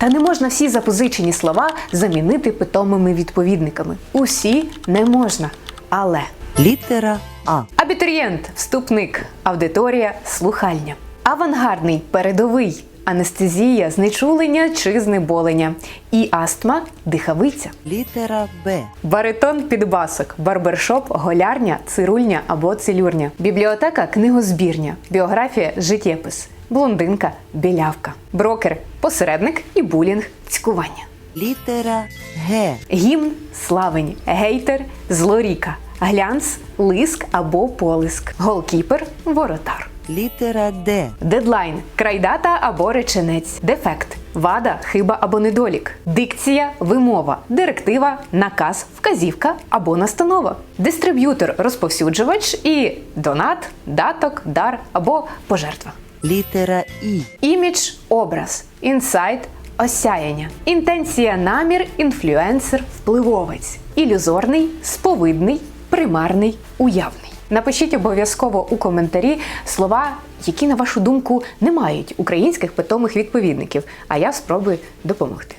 Та не можна всі запозичені слова замінити питомими відповідниками. Усі не можна. Але Літера А. абітурієнт, вступник, аудиторія, слухальня. Авангардний, передовий, анестезія, знечулення чи знеболення. І астма, дихавиця. Літера Б. Баритон підбасок, барбершоп, голярня, цирульня або цилюрня, бібліотека, книгозбірня, біографія, життєпис, блондинка, білявка, брокер, посередник і булінг, цькування. Літера Г. Гімн, славень, гейтер, злоріка, глянц, лиск або полиск, голкіпер, воротар. Літера Д. Дедлайн крайдата або реченець, дефект, вада, хиба або недолік, дикція, вимова, директива, наказ, вказівка або настанова, дистриб'ютор, розповсюджувач і донат, даток, дар або пожертва. Літера І. Імідж образ, інсайт осяяння, інтенція намір, інфлюенсер, впливовець, ілюзорний, сповидний, примарний, уявний. Напишіть обов'язково у коментарі слова, які, на вашу думку, не мають українських питомих відповідників, а я спробую допомогти.